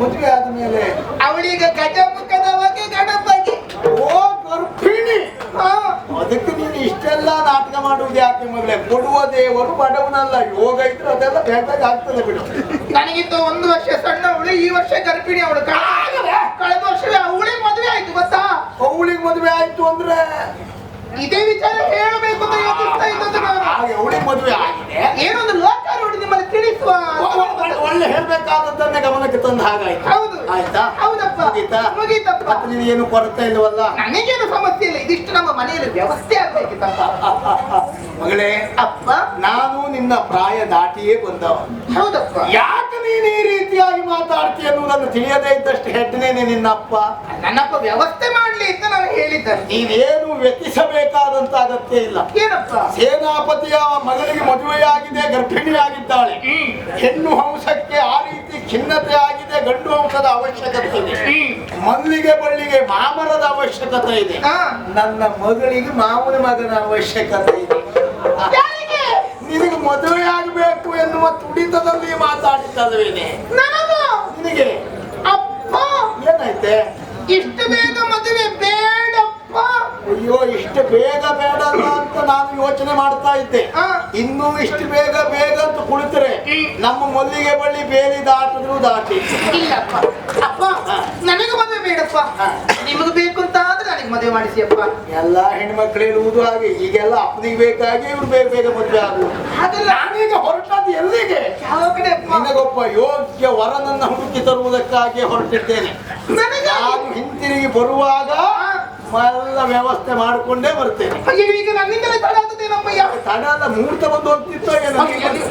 ಮದುವೆ ಆದ್ಮೇಲೆ ಅವಳೀಗ ಗಜಮುಖದ ಬಗ್ಗೆ ಗಣಪತಿ. ಓ ಗರ್ಭಿಣಿ. ಹಾ ಅದಕ್ಕೆ ನೀನು ಇಷ್ಟೆಲ್ಲ ನಾಟಕ ಮಾಡುವುದು ಯಾಕೆ ಮಗಳೇ? ಕೊಡುವ ದೇವರು ಬಡವನಲ್ಲ. ಯೋಗ ಇದ್ರೆ ಅದೆಲ್ಲ ಬೇಕಾಗಿ ಆಗ್ತದೆ ಬಿಡು. ನನಗಿಂತ ಒಂದು ವರ್ಷ ಸಣ್ಣ ಅವಳು ಈ ವರ್ಷ ಗರ್ಭಿಣಿ ಅವಳು. ಕಳೆದ ವರ್ಷವೇ ಅವಳಿಗೆ ಮದುವೆ ಆಯ್ತು ಗೊತ್ತಾ? ಅವಳಿಗೆ ಮದುವೆ ಆಯ್ತು ಅಂದ್ರೆ ಇದೇ ವಿಚಾರ ಹೇಳಬೇಕು ಅಂತ ಯೋಚಿಸ್ತಾ ಇದ್ದದ್ದು ನಾನು. ಮದುವೆ ಆಗಿದೆ. ಏನೊಂದು ಲೋಕಾರೂಢಿ ನಿಮ್ಮಲ್ಲಿ ತಿಳಿಸುವ ಒಳ್ಳೆ- ಹೇಳ್ಬೇಕಾದದ್ದನ್ನೇ ಗಮನಕ್ಕೆ ತಂದ ಹಾಗಾಯ್ತು. ಹೌದು. ಆಯ್ತಾ? ಹೌದಪ್ಪ. ಮುಗೀತಾ? ಮುಗೀತಪ್ಪ. ಮತ್ತೆ ನೀನು ಏನು ಕೊರತೆ ಇಲ್ಲವಲ್ಲ? ನನಗೇನು ಸಮಸ್ಯೆ ಇಲ್ಲ. ಇದಿಷ್ಟು ನಮ್ಮ ಮನೆಯಲ್ಲಿ ವ್ಯವಸ್ಥೆ ಆಗ್ಬೇಕಿತ್ತಪ್ಪ. ಮಗಳೇ ಅಪ್ಪ. ನಾನು ನಿನ್ನ ಪ್ರಾಯ ದಾಟಿಯೇ ಬಂದವ. ಹೌದಪ್ಪ. ಯಾಕೆ ನೀನು ಈ ರೀತಿಯಾಗಿ ಮಾತಾಡ್ತೀಯ ಅನ್ನೋದನ್ನು ತಿಳಿಯದೇ ಇದ್ದಷ್ಟು ಹೆಡ್ನೇನೆ ನಿನ್ನಪ್ಪ. ನನ್ನಪ್ಪ ವ್ಯವಸ್ಥೆ ಮಾಡ್ಲಿ ಅಂತ ನಾನು ಹೇಳಿದ್ದೆ ನೀನೇನು ವ್ಯತಿಸಬೇಕಾದಂತ ಅಗತ್ಯ ಇಲ್ಲ. ಏನಪ್ಪ? ಸೇನಾಪತಿಯ ಮಗನಿಗೆ ಮದುವೆಯಾಗಿದೆ ಗರ್ಭಿಣಿಯಾಗಿದ್ದಾಳೆ. ಹೆಣ್ಣು ಹಂಸಕ್ಕೆ ಆ ರೀತಿ ಖಿನ್ನತೆ ಆಗಿದೆ ಗಂಡು ಹಂಸದ ಅವಶ್ಯಕತೆ ಇದೆ. ಮಲ್ಲಿಗೆ ಬಳ್ಳಿಗೆ ಮಾಮರದ ಅವಶ್ಯಕತೆ ಇದೆ. ನನ್ನ ಮಗಳಿಗೆ ಮಾಮೂಲಿ ಮಗನ ಅವಶ್ಯಕತೆ ಇದೆ. ನಿನಗೆ ಮದುವೆ ಆಗಬೇಕು ಎನ್ನುವ ತುಡಿತದಲ್ಲಿ ಮಾತಾಡಿದ್ದಲ್ವೇನೆ? ನನಗೂ? ನಿನಗೆ? ಅಪ್ಪ! ಏನಾಯ್ತೆ? ಇಷ್ಟು ಬೇಗ ಮದುವೆ ಬೇಡಪ್ಪ! ಅಯ್ಯೋ ಇಷ್ಟು ಬೇಗ ಬೇಡಲ್ಲ ಅಂತ ನಾನು ಯೋಚನೆ ಮಾಡ್ತಾ ಇದ್ದೆ. ಇನ್ನೂ ಇಷ್ಟು ಬೇಗ ಬೇಗ ಅಂತ ಕುಳಿತರೆ ನಮ್ಮ ಮಲ್ಲಿಗೆ ಬಳ್ಳಿ ಬೇರೆ ದಾಟಿದ್ರು ದಾಟಿ. ಇಲ್ಲಪ್ಪ. ಅಪ್ಪ ನನಗೆ ಮದುವೆ ಬೇಡಪ್ಪ. ನಿಮಗೆ ಬೇಕು ಅಂತ ಆದ್ರೆ ನನಗೆ ಮದುವೆ ಮಾಡಿಸಿ ಅಪ್ಪ ಎಲ್ಲ ಹೆಣ್ಮಕ್ಳು ಇರುವುದು ಹಾಗೆ. ಈಗೆಲ್ಲ ಅಪ್ಪನಿಗೆ ಬೇಕಾಗಿ ಇವ್ರು ಬೇಗ ಬೇಗ ಮದುವೆ ಆಗುವುದು. ಆದ್ರೆ ನಾನೀಗ ಹೊರಟದ್ದು ಎಲ್ಲಿಗೆ? ಯಾವ ಕಡೆ ನಿನಗೊಬ್ಬ ಯೋಗ್ಯ ವರನನ್ನ ಹುಡುಕಿ ತರುವುದಕ್ಕಾಗಿ ಹೊರಟಿದ್ದೇನೆ. ನನಗೆ ನಾನು ಹಿಂತಿರುಗಿ ಬರುವಾಗ ಎಲ್ಲ ವ್ಯವಸ್ಥೆ ಮಾಡಿಕೊಂಡೇ ಬರ್ತೇನೆ. ಅಯ್ಯೋ ಈಗ ನನ್ನಿಂದಲೇ ತಡ ಆಗ್ತದೇನಪ್ಪಯ್ಯ ತಡ ಅಲ್ಲ ಮುಹೂರ್ತ ಬಂದು ಹೋಗ್ತಿತ್ತು ಏನೋ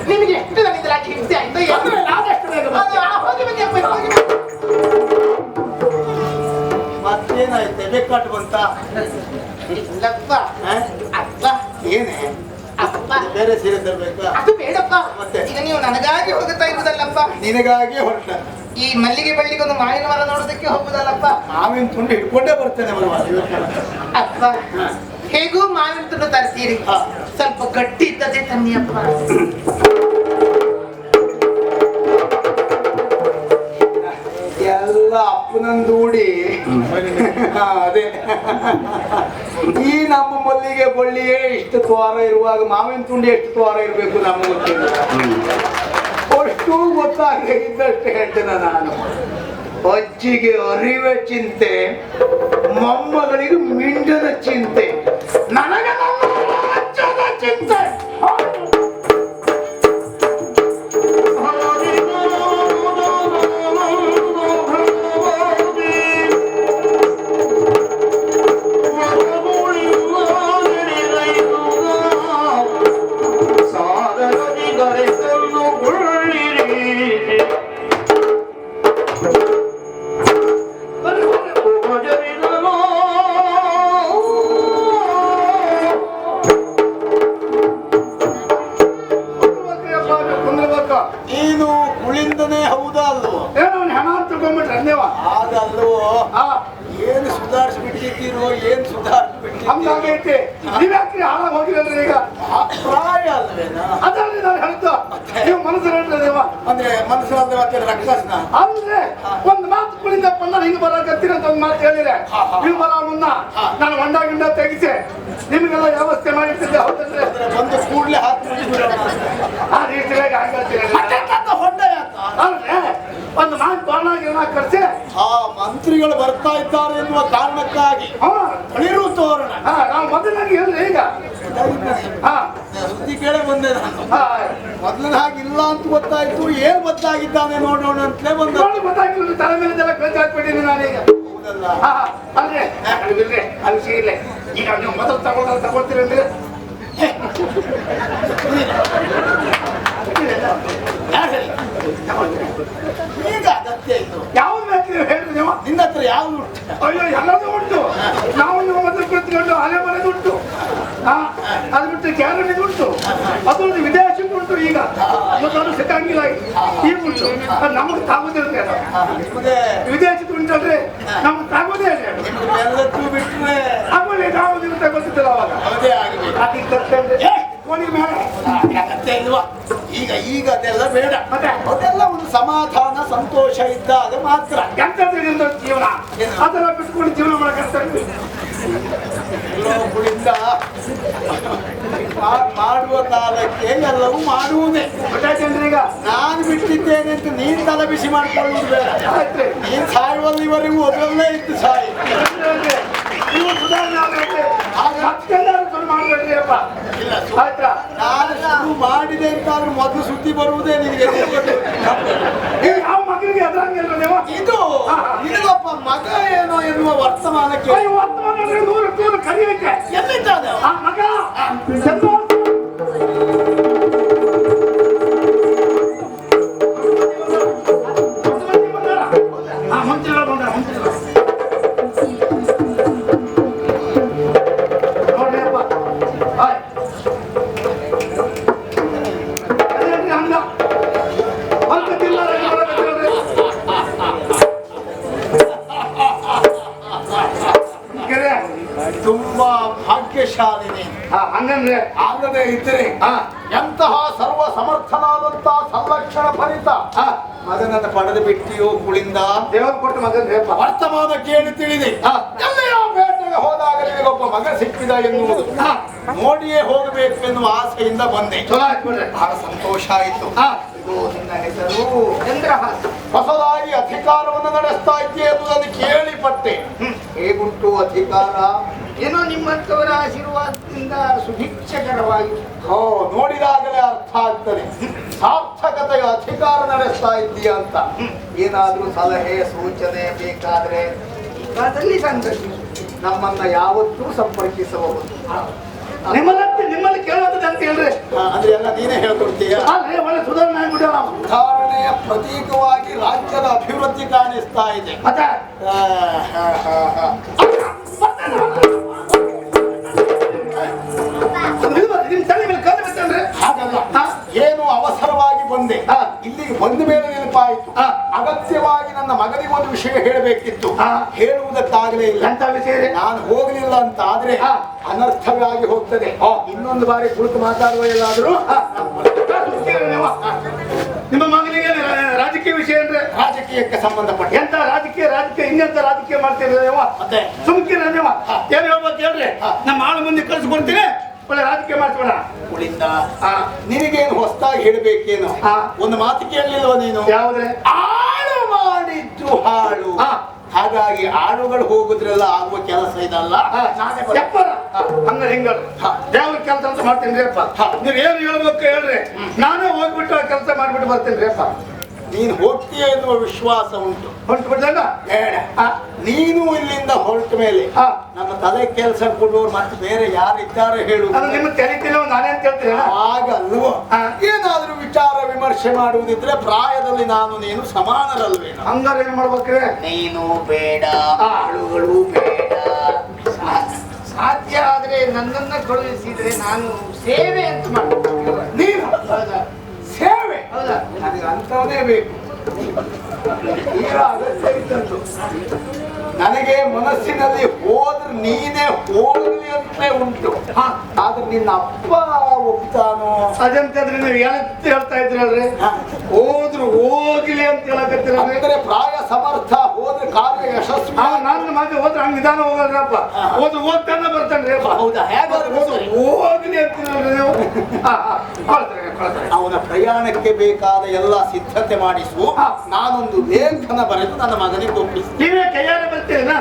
ನಿಮಗೆ ಎಷ್ಟು ನನ್ನಿಂದ ಯಾಕೆ ಹಿಂಸೆ ಆಯ್ತು ಅಂದ್ರೆ ನಾವೆಷ್ಟು ಬೇಗ ಅದು, ಬರ್ತೇವೆ? ಆ, ಹೋಗಿ ಬನ್ನಿ ಅಪ್ಪ ಹೋಗಿ ಬನ್ನಿ. ಮತ್ತೇನಾಯ್ತೆ? ಬಂತ? ಇಲ್ಲಪ್ಪ. ಅಪ್ಪ. ಏನೇ? ಅಪ್ಪ. ಬೇರೆ ಸೀರೆ ತರಬೇಕು? ಅದು ಬೇಡಪ್ಪ. ಮತ್ತೆ? ಈಗ ನೀವು ನನಗಾಗಿ ಹೋಗುತ್ತಾ ಇರುವುದಲ್ಲಪ್ಪ. ನಿನಗಾಗಿ ಹೊರಟ. ಈ ಮಲ್ಲಿಗೆ ಬಳ್ಳಿಗೆ ಒಂದು ಮಾವಿನ ಮರ ನೋಡೋದಕ್ಕೆ ಹೋಗುದಲ್ಲಪ್ಪ? ಮಾವಿನ ತುಂಡು ಇಟ್ಕೊಂಡೇ ಬರ್ತೇನೆ ಅಪ್ಪ ಹೇಗೂ ಮಾವಿನ ತುಂಡು ತರ್ತೀರಿ? ಸ್ವಲ್ಪ ಗಟ್ಟಿ ಇದ್ದದೆ ತನ್ನಿ ಅಪ್ಪ. ಎಲ್ಲ ಅಪ್ಪನಂದೂಡಿ. ಅದೇ. ಈ ನಮ್ಮ ಮಲ್ಲಿಗೆ ಬಳ್ಳಿಯೇ ಇಷ್ಟು ತ್ವಾರ ಇರುವಾಗ ಮಾವಿನ ತುಂಡಿ ಎಷ್ಟು ತ್ವಾರ ಇರಬೇಕು ನಮ್ಮ ಗೊತ್ತಿಲ್ಲ ಅಷ್ಟು ಗೊತ್ತಾಗದೆ ಇದ್ದಷ್ಟು ಹೇಳ್ತೇನೆ ನಾನು. ಅಜ್ಜಿಗೆ ಅರಿವೆ ಚಿಂತೆ ಮೊಮ್ಮಗಳಿಗೆ ಮಿಂಡದ ಚಿಂತೆ. ನನಗೆ ಚಿಂತೆ. ಅಂದ್ರೆ ಮನಸ್ಸಲ್ಲಿ ಮತ್ತೆ ಅಂದ್ರೆ ಒಂದ್ ಮಾತು ಕುಳಿತಪ್ಪ ನಾನು ಹಿಂಗ್ ಬರೋ ಅಂತ ಒಂದ್ ಮಾತು ಹೇಳಿದ್ರೆ ಹಾ, ಹಾ. ನೀವು ಬರೋ ಮುನ್ನ ನಾನು ಹೊಂಡ ಗಿಂಡ ತೆಗಿಸಿ. ನಿಮ್ಗೆಲ್ಲ ವ್ಯವಸ್ಥೆ ಮಾಡಿರ್ತಿದ್ದೆ ಹೌದಲ್ರಿ ಒಂದು ಕೂಡ್ಲೆ ಹಾಕಿ ಆ ರೀತಿಯಾಗಿ ಹಂಗಂತೀರಿ ಹೊಂಡ ಅಲ್ರಿ ಒಂದು ಮಾತು ಬಾಣ ಕರೆಸಿ. ಆ ಮಂತ್ರಿಗಳು ಬರ್ತಾ ಇದ್ದಾರೆ ಎನ್ನುವ ಕಾರಣಕ್ಕಾಗಿ ಹಾ. ತಳಿರು ತೋರಣ. ನಾವು ಮೊದಲಾಗಿ ಹೇಳ್ರಿ ಈಗ. ಹಾ. ಸುದ್ದಿ ಕೇಳೇ ಬಂದೆ ನಾನು. ಹಾ. ಮೊದಲಿನ ಹಾಗೆ ಇಲ್ಲ ಅಂತ ಗೊತ್ತಾಯ್ತು ಏನ್ ಬದಲಾಗಿದ್ದಾನೆ ನೋಡೋಣ ಅಂತಲೇ ಬಂದ. ಗೊತ್ತಾಗಿಲ್ಲ ತಲೆ ಮೇಲೆ ಕಲ್ಸಿ ಹಾಕ್ಬಿಟ್ಟಿನಿ ನಾನೀಗ ಅಲ್ರಿ ಅಲ್ಲಿ ಸಿಗಿಲ್ಲ ಈಗ ನೀವು ಮೊದಲು ತಗೊಳ್ಳ ತಗೊಳ್ತೀರಲ್ರಿ ಯಾರ್ ಹೇಳಿ? ಯಾವ್ದು ಬೇಕು ನೀವು ಹೇಳ್ರಿ ನೀವು? ನಿನ್ನ ಹತ್ರ ಯಾವ್ದು ಉಂಟು? ಅಯ್ಯೋ ಎಲ್ಲದೂ ಉಂಟು. ನಾವು ನೀವು ಮೊದಲು ಕುಳಿತುಕೊಂಡು ಅಲೆ ಮನೆದು ಉಂಟು. ಅದು ಬಿಟ್ಟು ಕ್ಯಾರಣಿದು ಉಂಟು. ಅದೊಂದು ವಿದೇಶ ಉಂಟು ಈಗ. ಮತ್ತು ಅದು ಸಿಕ್ಕಂಗಿಲ್ಲ ಈಗ. ಉಂಟು. ನಮಗೆ ತಾಗೋದಿರುತ್ತೆ ವಿದೇಶದ್ದು ಉಂಟಲ್ರಿ ನಮ್ಗೆ ತಾಗೋದೇ ಬಿಟ್ಟರೆ ಆಮೇಲೆ ನಾವು ನಿಮ್ಗೆ ಗೊತ್ತಿಲ್ಲ ಅವಾಗ. ಅದಕ್ಕೆ! ಮೇಲೆ. ಇಲ್ವಾ? ಈಗ ಈಗ ಅದೆಲ್ಲ ಬೇಡ. ಮತ್ತೆ? ಅದೆಲ್ಲ ಒಂದು ಸಮಾಧಾನ ಸಂತೋಷ ಇದ್ದಾಗ ಮಾತ್ರ. ಎಂತದ್ದು ನಿಮ್ದು ಜೀವನ. ಅದೆಲ್ಲ ಬಿಟ್ಕೊಂಡು ಜೀವನ ಮಾಡಕ್ಕೆ ಮಾಡುವ ಕಾಲಕ್ಕೆ ಎಲ್ಲವೂ ಮಾಡುವುದೇ. ಈಗ? ನಾನು ಬಿಟ್ಟಿದ್ದೇನೆ ಅಂತ ನೀನ್ ತಲೆ ಬಿಸಿ ಮಾಡ್ಕೊಳ್ಳುವುದು ಬೇಡ. ನೀನ್ ಸಾಯುವಲ್ಲಿ ಇವರಿಗೂ ಅದರಲ್ಲೇ ಇತ್ತು ಸಾಯಿ. ಇಲ್ಲ ಆಯ್ತಾ? ನಾನು ಶುರು ಮಾಡಿದೆ ಅಂತಾದ್ರೂ ಮೊದಲು ಸುದ್ದಿ ಬರುವುದೇ ನಿನಗೆ. ನೀವು ಯಾವ ಮಗನಿಗೆ ಎದುರಂಗಿಲ್ಲ ನೀವು? ಇದು ಇಲ್ಲಪ್ಪ ಮಗ ಏನೋ ಎನ್ನುವ ವರ್ತಮಾನಕ್ಕೆ ವರ್ತಮಾನ ನೂರು ನೂರು ಕಲಿಯಕ್ಕೆ. ಎಲ್ಲಿದ್ದಾನೆ ಆ ಮಗ ಬಿಟ್ಟಿಯೋ ಕುಳಿಂದ ದೇವರು ಕೊಟ್ಟ ಮಗನ ಅಪ್ಪ ವರ್ತಮಾನ ಕೇಳಿ ತಿಳಿದೆ. ಎಲ್ಲಿಯೋ ಬೇಟೆಗೆ ಹೋದಾಗ ನಿನಗೊಬ್ಬ ಮಗ ಸಿಕ್ಕಿದ ಎನ್ನುವುದು. ನೋಡಿಯೇ ಹೋಗಬೇಕು ಎನ್ನುವ ಆಸೆಯಿಂದ ಬಂದೆ. ಬಹಳ ಸಂತೋಷ ಆಯಿತು. ನಿನ್ನ ಹೆಸರು? ಹೊಸದಾಗಿ ಅಧಿಕಾರವನ್ನು ನಡೆಸ್ತಾ ಇದ್ದೀಯ ಎಂಬುದನ್ನು ಕೇಳಿಪಟ್ಟೆ. ಹೇಗುಂಟು ಅಧಿಕಾರ? ಏನೋ ನಿಮ್ಮಂತವರ ಆಶೀರ್ವಾದದಿಂದ ಸುಭಿಕ್ಷಕರವಾಗಿ. ಹೋ ನೋಡಿದಾಗಲೇ ಅರ್ಥ ಆಗ್ತದೆ. ಸಾರ್ಥಕತೆಯ ಅಧಿಕಾರ ನಡೆಸ್ತಾ ಇದ್ದೀಯ ಅಂತ. ಏನಾದ್ರೂ ಸಲಹೆ ಸೂಚನೆ ಬೇಕಾದ್ರೆ ಅದರಲ್ಲಿ ಸಂತೋಷ. ನಮ್ಮನ್ನ ಯಾವತ್ತೂ ಸಂಪರ್ಕಿಸಬಹುದು. ನಿಮ್ಮಲ್ಲಿ ನಿಮ್ಮಲ್ಲಿ ಕೇಳೋದು ಅಂತ ಹೇಳ್ರಿ ಅಂದ್ರೆ ಎಲ್ಲ ನೀನೇ ಹೇಳ್ಕೊಡ್ತೀಯ? ಒಳ್ಳೆ ಸುಧಾರಣೆ ಆಗ್ಬಿಟ್ಟ ಸುಧಾರಣೆಯ ಪ್ರತೀಕವಾಗಿ ರಾಜ್ಯದ ಅಭಿವೃದ್ಧಿ ಕಾಣಿಸ್ತಾ ಇದೆ. ಮತ್ತೆ? ಏನು ಅವಸರವಾಗಿ ಬಂದೆ. ಇಲ್ಲಿಗೆ ಬಂದ ಮೇಲೆ ನೆನಪಾಯಿತು. ಅಗತ್ಯವಾಗಿ ನನ್ನ ಮಗನಿಗೆ ಒಂದು ವಿಷಯ ಹೇಳಬೇಕಿತ್ತು. ಹೇಳುವುದಕ್ಕಾಗಲೇ ಇಲ್ಲ. ಅಂತ ವಿಷಯ? ನಾನು ಹೋಗಲಿಲ್ಲ ಅಂತ ಆದ್ರೆ ಅನರ್ಥವಾಗಿ ಅನರ್ಥವೇ ಹೋಗ್ತದೆ. ಇನ್ನೊಂದು ಬಾರಿ ಕುಳಿತು ಮಾತಾಡುವ ಎಲ್ಲಾದ್ರೂ? ನಿಮ್ಮ ಮಗನಿಗೆ ರಾಜಕೀಯ ವಿಷಯ ಅಂದ್ರೆ? ರಾಜಕೀಯಕ್ಕೆ ಸಂಬಂಧಪಟ್ಟ ಎಂತ ರಾಜಕೀಯ ರಾಜಕೀಯ ಇನ್ನೆಂತ ರಾಜಕೀಯ ಮಾಡ್ತೀರ ನೀವು ಮತ್ತೆ? ಸುಮ್ಕಿರ ನೀವು ಹಾ. ಏನ್ ಹೇಳ್ಬೇಕು ಹೇಳ್ರಿ. ನಮ್ಮ ಆಳು ಮುಂದೆ ಕಳ್ಸಿಕೊಡ್ತೀನಿ ಒಳ್ಳೆ ರಾಜಕೀಯ ಮಾಡ್ತೀವಣ ಕುಳಿಂದ ಹಾ. ನಿನಗೇನು ಹೊಸದಾಗಿ ಹೇಳಬೇಕೇನು. ಒಂದು ಮಾತು ಕೇಳಲಿಲ್ವ ನೀನು? ಯಾವ್ದ್ರೆ ಆಳು ಮಾಡಿದ್ದು ಹಾಳು. ಹಾಗಾಗಿ ಆಳುಗಳು ಹೋಗುದ್ರೆಲ್ಲ ಆಗುವ ಕೆಲಸ ಇದಲ್ಲ. ಹಾ, ನಾನೇ ಬರ್ತೇನೆ. ಎಪ್ಪರ ಹಂಗ ಹಿಂಗ ದೇವ್ರ ಕೆಲಸ ಅಂತ ಮಾಡ್ತೀನಿ ರೀ ಅಪ್ಪ. ನೀವ್ ಏನ್ ಹೇಳ್ಬೇಕು ಹೇಳ್ರಿ ನಾನೇ ಹೋಗ್ಬಿಟ್ಟು ಆ ಕೆಲಸ ಮಾಡ್ಬಿಟ್ಟು ಬರ್ತೀನಿ ರೀ ಅಪ್ಪ. ನೀನು ಹೋಗ್ತೀಯ ಎನ್ನುವ ವಿಶ್ವಾಸ ಉಂಟು. ಹೊರಟು ಬಿಡ್ದಾಗ ಬೇಡ. ನೀನು ಇಲ್ಲಿಂದ ಹೊರಟ ಮೇಲೆ. ನಮ್ಮ ತಲೆ ಕೆಲಸ ಕೊಡುವವರು ಮತ್ತೆ ಬೇರೆ ಯಾರಿದ್ದಾರೆ ಹೇಳು. ಅದು ನಿಮ್ಮ ತಿಳಿತಿಲ್ಲ ನಾನೇ ಅಂತ ಹೇಳ್ತೀನಿ. ಏನಾದ್ರೂ ವಿಚಾರ ವಿಮರ್ಶೆ ಮಾಡುವುದಿದ್ರೆ ಪ್ರಾಯದಲ್ಲಿ ನಾನು ನೀನು ಸಮಾನರಲ್ವೇ ಹಂಗಾರೆ ಏನ್ ಮಾಡ್ಬೇಕ್ರೆ? ನೀನು ಬೇಡ. ಆಳುಗಳು ಬೇಡ. ಸಾಧ್ಯ ಆದ್ರೆ ನನ್ನನ್ನ ಕಳುಹಿಸಿದ್ರೆ ನಾನು ಸೇವೆ ಅಂತ ಮಾಡ್ತೀನಿ ನೀನು ಹೌದಾ ಸೇವೆ ಹೌದಾ ನನಗೆ ಅಂಥವನೇ ಬೇಕು ತೀರಾ ಅಗತ್ಯ ಇದ್ದದ್ದು. ನನಗೆ ಮನಸ್ಸಿನಲ್ಲಿ ಹೋದ್ರೆ ನೀನೇ ಹೋಗ್ಲಿ ಅಂತಲೇ ಉಂಟು. ಹಾ. ಆದ್ರೆ ನಿನ್ನ ಅಪ್ಪ ಒಪ್ತಾನೋ? ಅದಂತಂದ್ರೆ ನೀವು ಏನಂತ ಹೇಳ್ತಾ ಇದ್ರಲ್ರಿ. ಹೋದ್ರು ಹೋಗ್ಲಿ ಅಂತ ಹೇಳಕತ್ತಿರಲ್ರಿ ಅಂದ್ರೆ. ಪ್ರಾಯ ಸಮರ್ಥ ಹೋದ್ರೆ ಕಾರ್ಯ ಯಶಸ್ವಿ. ಆ, ನನ್ನ ಮಗ ಹೋದ್ರೆ ಹಂಗ ನಿಧಾನ ಹೋಗಲ್ರಪ್ಪ ಹೋದ್ರು ಹೋಗ್ತಾನೆ ಬರ್ತಾನೆ ಹೌದಾ? ಹೇಗಾದ್ರೆ ಹೋಗ್ಲಿ ಅಂತ ನೀವು. ಅವನ ಪ್ರಯಾಣಕ್ಕೆ ಬೇಕಾದ ಎಲ್ಲ ಸಿದ್ಧತೆ ಮಾಡಿಸು. ನಾನೊಂದು ಲೇಖನ ಬರೆದು ನನ್ನ ಮಗನಿಗೆ ಒಪ್ಪಿಸಿ ನೀವೇ ಕೈಯಾರೆ ಬರ್ತೀರಿನಾ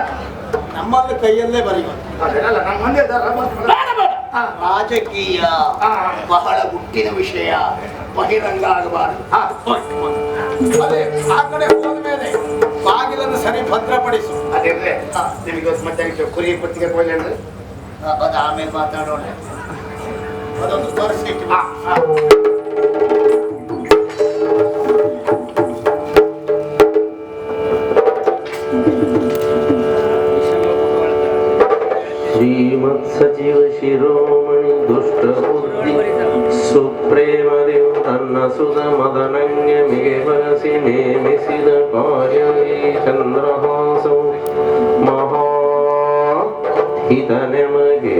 ನಮ್ಮಲ್ಲಿ ಕೈಯಲ್ಲೇ ಬರೆಯುವ. ಅದೆಲ್ಲ ನಮ್ಮ ಮಂದಿ. ರಾಜಕೀಯ ಬಹಳ ಗುಟ್ಟಿನ ವಿಷಯ. ಬಹಿರಂಗ ಆಗಬಾರದು ಹಾ. ಅದೇ ಆ ಕಡೆ ಹೋದ ಮೇಲೆ ಬಾಗಿಲನ್ನು ಸರಿ ಭದ್ರಪಡಿಸು. ಅದೇ ನಿಮಗೆ ಮತ್ತೆ ಮಧ್ಯಾಹ್ನ ಕುರಿ ಪತ್ರಿಕೆ ಕೊಯ್ಲೆ ಅದು ಆಮೇಲೆ ಮಾತಾಡೋಣ. ಅದೊಂದು ತರಿಸಿಟ್ಟು ಹಾ ಶಿರೋಮಣಿ, ದುಷ್ಟ ಬುದ್ಧಿ, ಸುಪ್ರೇಮ ದೇವ ತನ್ನ ಸುಧ ಮದನಂಗೆ ಮಿಗೆ ನೇಮಿಸಿದ ಕಾರ್ಯ ಚಂದ್ರಹಾಸೌ ಮಹಾ ಹಿತ ನೆಮಗೆ.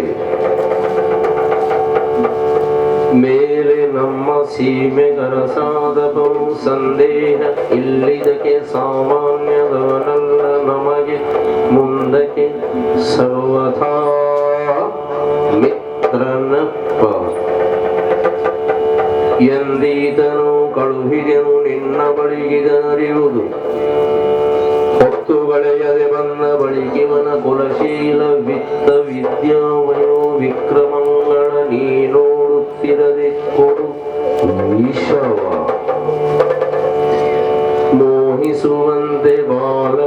ಮೇಲೆ ನಮ್ಮ ಸೀಮೆ ಗರಸಾದಪಂ ಸಂದೇಹ ಇಲ್ಲಿದಕ್ಕೆ ಸಾಮಾನ್ಯದವನಲ್ಲ ನಮಗೆ. ಮುಂದಕ್ಕೆ ಸರ್ವಥಾ ಎಂದೀತನು ಕಳುಹಿದೆನು, ನಿನ್ನ ಬಳಿಗಿದರಿಯುವುದು ಹೊತ್ತುಗಳೆಯದೆ ಬಂದ ಬಳಿಕಿವನ ಕುಲಶೀಲ, ವಿತ್ತ ವಿದ್ಯಾವಯೋ ವಿಕ್ರಮಂಗಳ ನೀ ನೋಡುತ್ತಿರದೆ ಕೊಡು. ಈಶವ ಮೋಹಿಸುವಂತೆ ಬಾಲಗೆ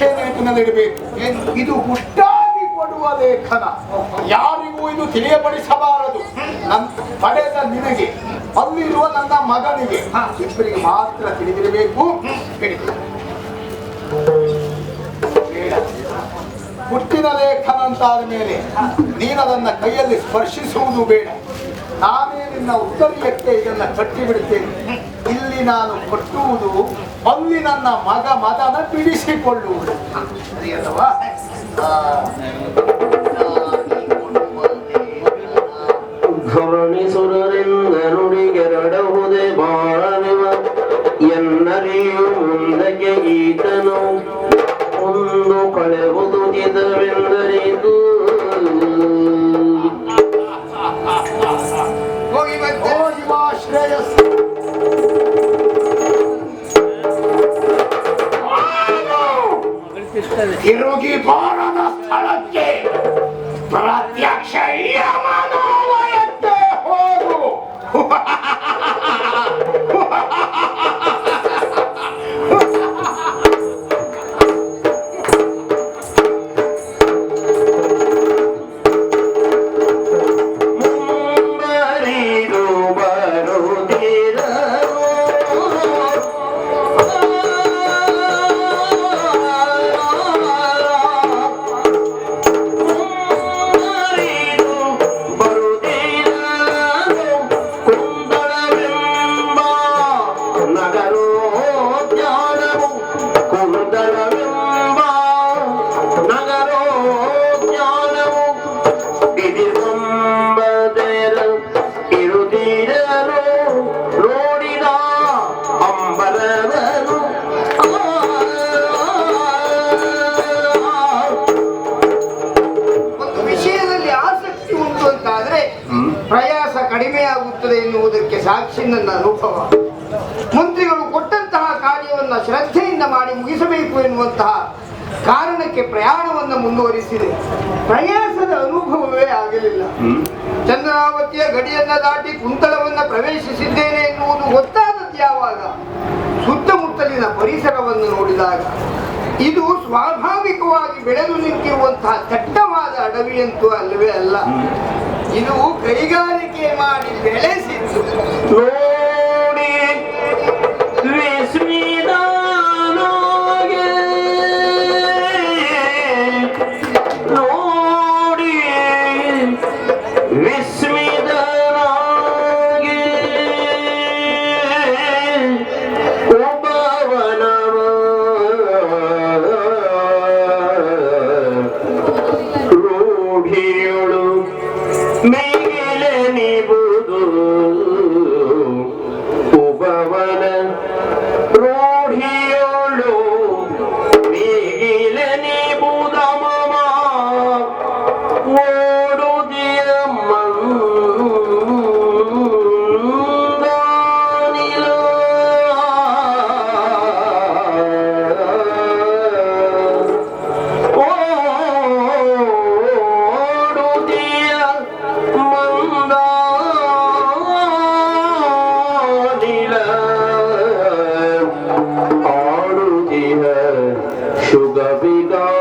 ವಿಷಯ ಇದು ಹುಟ್ಟಾಗಿ ಕೊಡುವ ಲೇಖನ. ಯಾರಿಗೂ ಇದು ತಿಳಿಯಪಡಿಸಬಾರದು. ನನ್ನ ಪಡೆದ ನಿನಗೆ, ಅಲ್ಲಿರುವ ನನ್ನ ಮಗನಿಗೆ ಇಬ್ಬರಿಗೆ ಮಾತ್ರ ತಿಳಿದಿರಬೇಕು. ಹುಟ್ಟಿನ ಲೇಖನ ಅಂತಾದ ಮೇಲೆ ನೀನು ಅದನ್ನ ಕೈಯಲ್ಲಿ ಸ್ಪರ್ಶಿಸುವುದು ಬೇಡ. ನಾನೇ ನಿನ್ನ ಉತ್ತರೀಯಕ್ಕೆ ಇದನ್ನ ಕಟ್ಟಿಬಿಡುತ್ತೇನೆ. ಇಲ್ಲಿ ನಾನು ಕಟ್ಟುವುದು ಅಲ್ಲಿ ನನ್ನ ಮಗ ಮತನ ಬಿಡಿಸಿಕೊಳ್ಳುವುದು. ಧರಣಿಸುರರಿಂದ ನುಡಿಗೆರಡಹುದೆ ಬಾಳನಿವ ಎನ್ನರಿಯು ಮುಂದಕ್ಕೆ ಈತನು ಒಂದು ಕಳೆವುದು ಚಿದವೆಂದರಿದು ಹೋಗಿ ಓ 여기 벌어놨다. ಕಾರಣಕ್ಕೆ ಪ್ರಯಾಣವನ್ನು ಮುಂದುವರಿಸಿದೆ. ಪ್ರಯಾಸದ ಅನುಭವವೇ ಆಗಲಿಲ್ಲ. ಚಂದ್ರಾವತಿಯ ಗಡಿಯನ್ನ ದಾಟಿ ಕುಂತಳವನ್ನ ಪ್ರವೇಶಿಸಿದ್ದೇನೆ ಎನ್ನುವುದು ಗೊತ್ತಾದದ್ದು ಯಾವಾಗ? ಸುತ್ತಮುತ್ತಲಿನ ಪರಿಸರವನ್ನು ನೋಡಿದಾಗ. ಇದು ಸ್ವಾಭಾವಿಕವಾಗಿ ಬೆಳೆದು ನಿಂತಿರುವಂತಹ ದಟ್ಟವಾದ ಅಡವಿಯಂತೂ ಅಲ್ಲವೇ ಅಲ್ಲ. ಇದು ಕೈಗಾರಿಕೆ ಮಾಡಿ ಬೆಳೆಸಿದ್ದು. নবী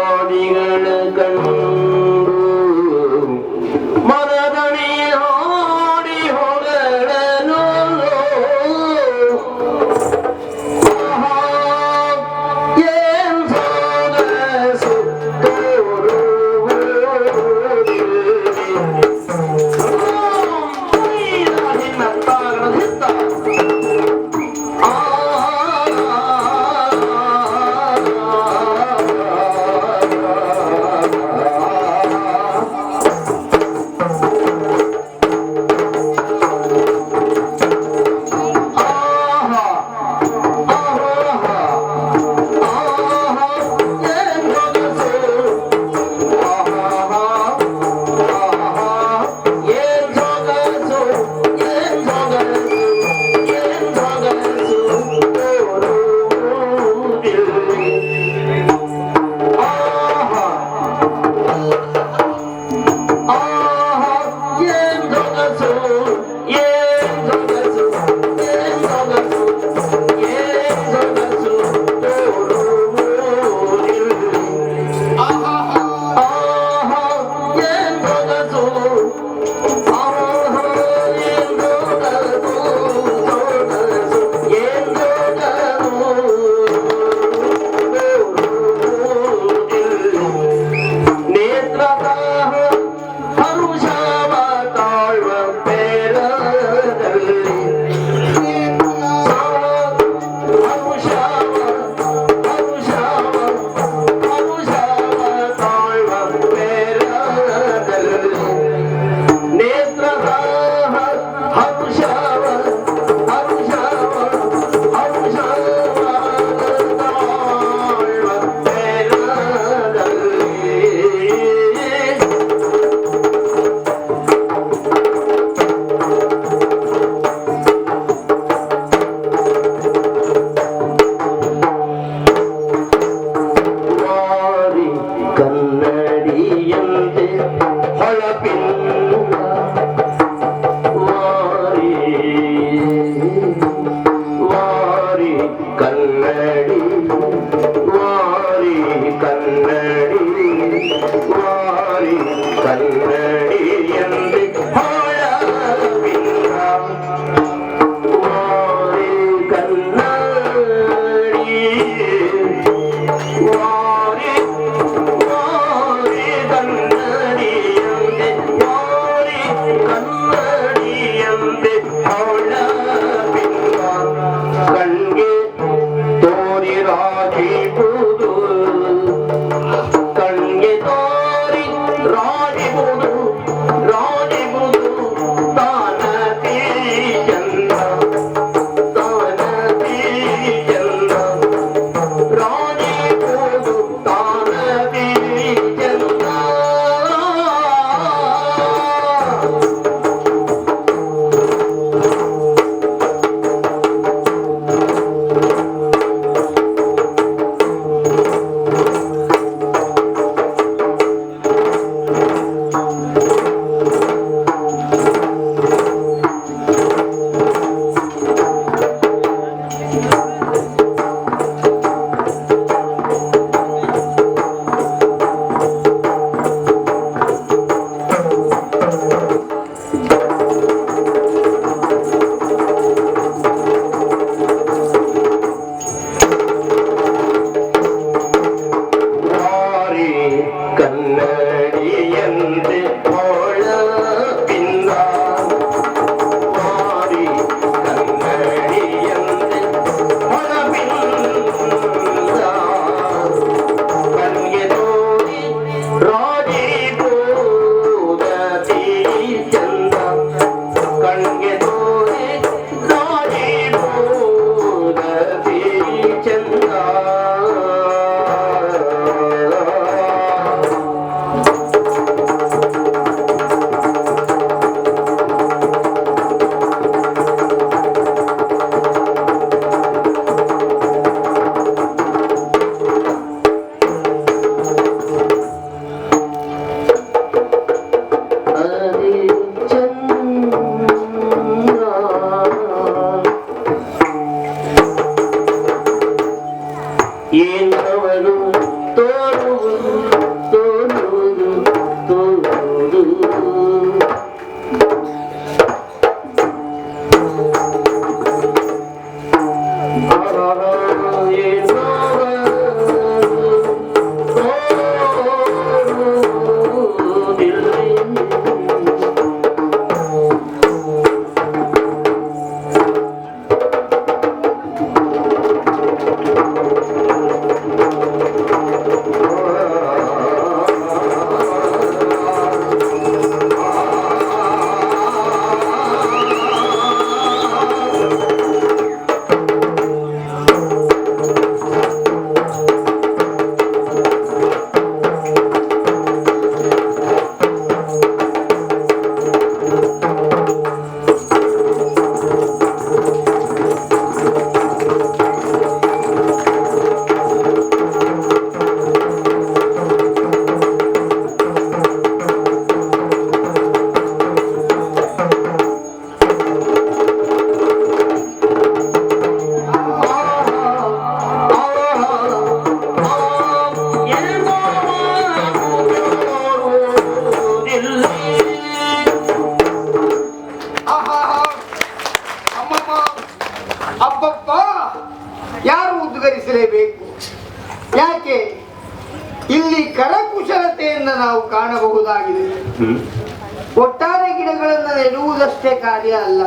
ಒಟ್ಟಾರೆ ಗಿಡಗಳನ್ನು ನೆಡುವುದಷ್ಟೇ ಕಾರ್ಯ ಅಲ್ಲ.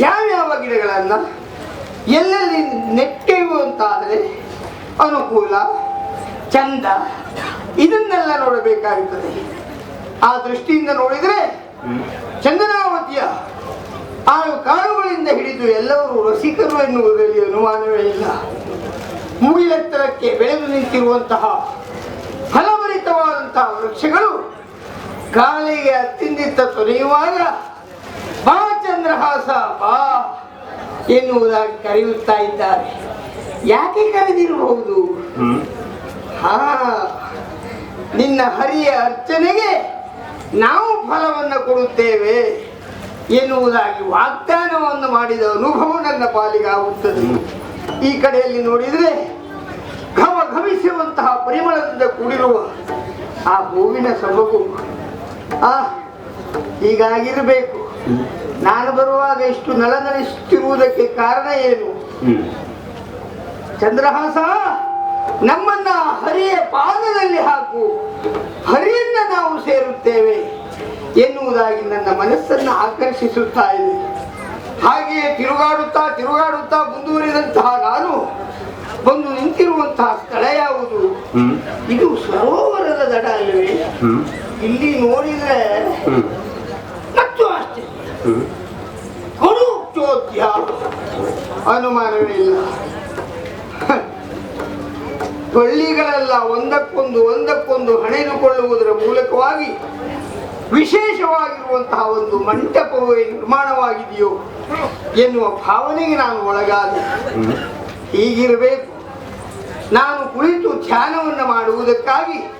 ಯಾವ್ಯಾವ ಗಿಡಗಳನ್ನ? ಎಲ್ಲೆಲ್ಲಿ ನೆಟ್ಟೆಯುವಂತಾದರೆ ಅನುಕೂಲ, ಚಂದ, ಇದನ್ನೆಲ್ಲ ನೋಡಬೇಕಾಗುತ್ತದೆ. ಆ ದೃಷ್ಟಿಯಿಂದ ನೋಡಿದರೆ ಚಂದನಾವತಿಯ ಆ ಕಾಳುಗಳಿಂದ ಹಿಡಿದು ಎಲ್ಲರೂ ರಸಿಕರು ಎನ್ನುವುದರಲ್ಲಿ ಅನುಮಾನವೇ ಇಲ್ಲ. ಮುಗಿಲೆತ್ತರಕ್ಕೆ ಬೆಳೆದು ನಿಂತಿರುವಂತಹ ಫಲಭರಿತವಾದಂತಹ ವೃಕ್ಷಗಳು ಕಾಲಿಗೆ ಅತ್ತಿಂದಿತ್ತ ತೊರೆಯುವಾಗ ಬಾ ಚಂದ್ರಹಾಸ ಬಾ ಎನ್ನುವುದಾಗಿ ಕರೆಯುತ್ತಾ ಇದ್ದಾರೆ. ಯಾಕೆ ಕರೆದಿರಬಹುದು? ಹಾ ನಿನ್ನ ಹರಿಯ ಅರ್ಚನೆಗೆ ನಾವು ಫಲವನ್ನು ಕೊಡುತ್ತೇವೆ ಎನ್ನುವುದಾಗಿ ವಾಗ್ದಾನವನ್ನು ಮಾಡಿದ ಅನುಭವ ನನ್ನ ಪಾಲಿಗಾಗುತ್ತದೆ ಈ ಕಡೆಯಲ್ಲಿ ನೋಡಿದರೆ ಘವ ಘಮಿಸುವಂತಹ ಪರಿಮಳದಿಂದ ಕೂಡಿರುವ ಆ ಹೂವಿನ ಸೊಬಗು. ಆ ಹೀಗಾಗಿರಬೇಕು. ನಾನು ಬರುವಾಗ ಇಷ್ಟು ನಳನಳಿಸುತ್ತಿರುವುದಕ್ಕೆ ಕಾರಣ ಏನು? ಚಂದ್ರಹಾಸ ನಮ್ಮನ್ನ ಹರಿಯ ಪಾದದಲ್ಲಿ ಹಾಕು. ಹರಿಯನ್ನ ನಾವು ಸೇರುತ್ತೇವೆ ಎನ್ನುವುದಾಗಿ ನನ್ನ ಮನಸ್ಸನ್ನು ಆಕರ್ಷಿಸುತ್ತಾ ಇದೆ. ಹಾಗೆಯೇ ತಿರುಗಾಡುತ್ತಾ ತಿರುಗಾಡುತ್ತಾ ಮುಂದುವರಿದಂತಹ ನಾನು ಬಂದು ನಿಂತಿರುವಂತಹ ಸ್ಥಳ ಯಾವುದು? ಇದು ಸರೋವರದ ದಡ ಅಲ್ಲವೇ? ಇಲ್ಲಿ ನೋಡಿದ್ರೆ ಮತ್ತು ಅಷ್ಟೇ. ಕೊಡು ಚೋದ್ಯ ಅನುಮಾನವೇ ಇಲ್ಲ ಒಂದಕ್ಕೊಂದು ಒಂದಕ್ಕೊಂದು ಹಣೆದುಕೊಳ್ಳುವುದರ ಮೂಲಕವಾಗಿ ವಿಶೇಷವಾಗಿರುವಂತಹ ಒಂದು ಮಂಟಪವೇ ನಿರ್ಮಾಣವಾಗಿದೆಯೋ ಎನ್ನುವ ಭಾವನೆಗೆ ನಾನು ಒಳಗಾದೆ. ಹೀಗಿರಬೇಕು. ನಾನು ಕುಳಿತು ಧ್ಯಾನವನ್ನು ಮಾಡುವುದಕ್ಕಾಗಿ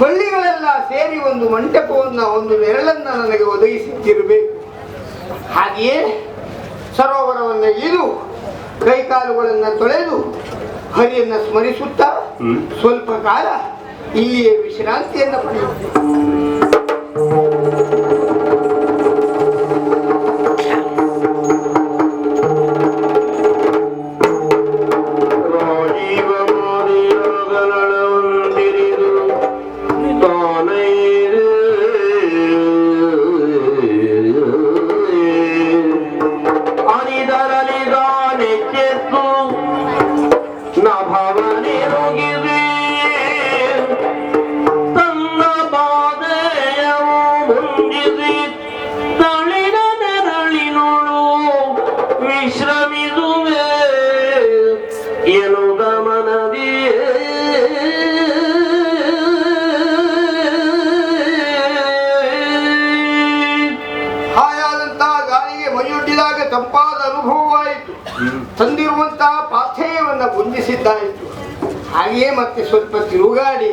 ಬಳ್ಳಿಗಳೆಲ್ಲ ಸೇರಿ ಒಂದು ಮಂಟಪವನ್ನ ಒಂದು ನೆರಳನ್ನ ನನಗೆ ಒದಗಿಸುತ್ತಿರಬೇಕು ಹಾಗೆಯೇ ಸರೋವರವನ್ನು ಇಳಿದು ಕೈಕಾಲುಗಳನ್ನು ತೊಳೆದು ಹರಿಯನ್ನ ಸ್ಮರಿಸುತ್ತಾ ಸ್ವಲ್ಪ ಕಾಲ ಇಲ್ಲಿಯೇ ವಿಶ್ರಾಂತಿಯನ್ನು ಪಡೆಯುತ್ತೇನೆ. ಹಾಗೆಯೇ ಮತ್ತೆ ಸ್ವಲ್ಪ ತಿರುಗಾಡಿ.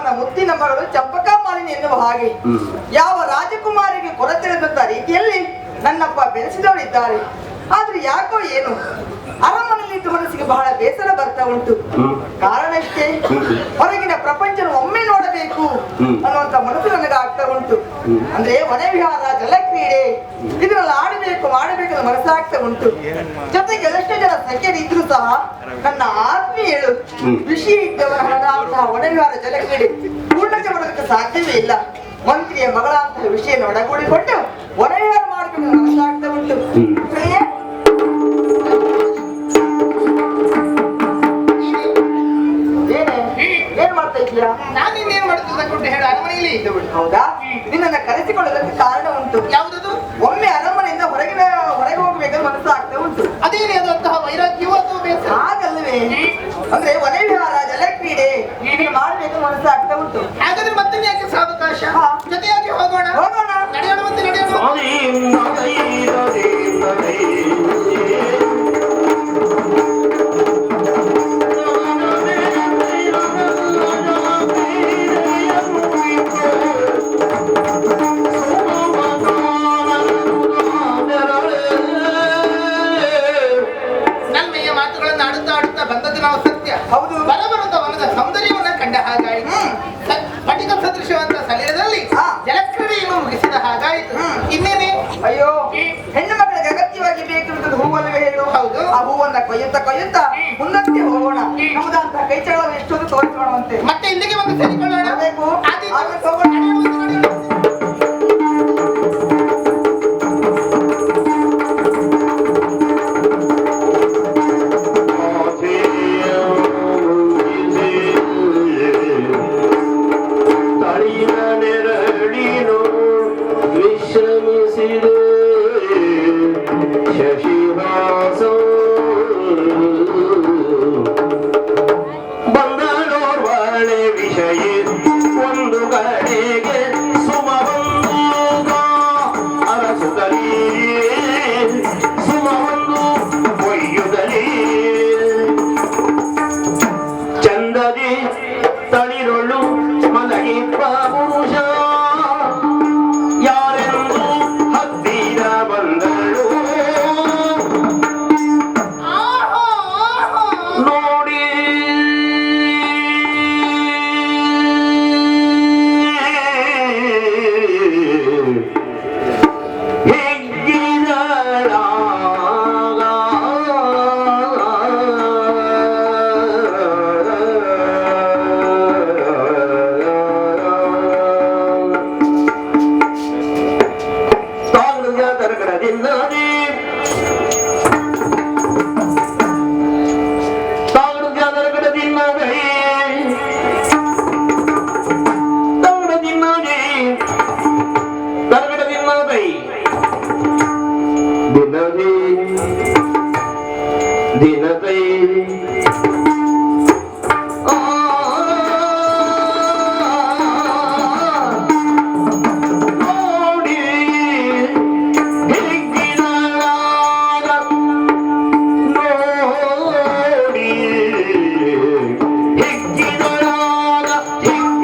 ಅವನ ಮುತ್ತಿನ ಮಗಳು ಚಂಪಕಾ ಮಾಲಿನಿ ಎನ್ನುವ ಹಾಗೆ. ಯಾವ ರಾಜಕುಮಾರಿಗೆ ಕೊರತೆ ರೀತಿಯಲ್ಲಿ ನನ್ನಪ್ಪ ಬೆಳೆಸಿದವರಿದ್ದಾರೆ ಆದ್ರೆ ಯಾಕೋ ಏನು? ಅರಮನೆಯಲ್ಲಿ ಇದ್ದ ಮನಸ್ಸಿಗೆ ಬಹಳ ಬೇಸರ ಬರ್ತಾ ಉಂಟು. ಕಾರಣ ಇಷ್ಟೇ? ಹೊರಗಿನ ಪ್ರಪಂಚ ಒಮ್ಮೆ ನೋಡಬೇಕು. ಅನ್ನುವಂತ ಮನಸ್ಸು ನನಗೆ ಆಗ್ತಾ ಉಂಟು. ಅಂದ್ರೆ ಮನೆ ವಿಹಾರ ಜಲಕ್ರೀಡೆ ಇದನ್ನೆಲ್ಲ ಆಡಬೇಕು ಮಾಡಬೇಕು ಅನ್ನೋ ಮನಸ್ಸಾಗ್ತಾ ಉಂಟು. ಜೊತೆಗೆ ಎಷ್ಟೋ ಜನ ಸಂಖ್ಯೆ ಇದ್ರು ಸಹ ನನ್ನ ಆತ್ಮೀಯರು ಕೃಷಿ ವಿಷಯ ಇದ್ದವರ ಹಣದಂತಹ ವನ ವಿಹಾರ ಜಲಕ್ರೀಡೆ ಪೂರ್ಣಕ್ಕೆ ಮಾಡೋದಕ್ಕೆ ಸಾಧ್ಯವೇ ಇಲ್ಲ. ಮಂತ್ರಿಯ ಮಗಳಂತಹ ವಿಷಯ ಒಡಗೂಡಿಕೊಂಡು ವನ ವಿಹಾರ ಮಾಡಬೇಕು ಮನಸ್ಸಾಗ್ತಾ ಉಂಟು. ಇದ್ದೀಯಾ ನಾನು ಇನ್ನೇನ್ ಮಾಡುತ್ತಿದ್ದ ಕೊಟ್ಟು ಹೇಳ ಅರಮನೆಯಲ್ಲಿ ಇದ್ದವಳು ಹೌದಾ? ನಿನ್ನನ್ನ ಕರೆಸಿಕೊಳ್ಳೋದಕ್ಕೆ ಕಾರಣ ಉಂಟು. ಯಾವುದದು? ಒಮ್ಮೆ ಅರಮನೆಯಿಂದ ಹೊರಗಿನ ಹೊರಗೆ ಹೋಗಬೇಕು ಮನಸ್ಸು ಆಗ್ತಾ ಉಂಟು. ಅದೇನೇ ಆದಂತಹ ವೈರಾಗ್ಯವೂ ಅಥವಾ ಬೇಸರ? ಹಾಗಲ್ವೇ ಅಂದ್ರೆ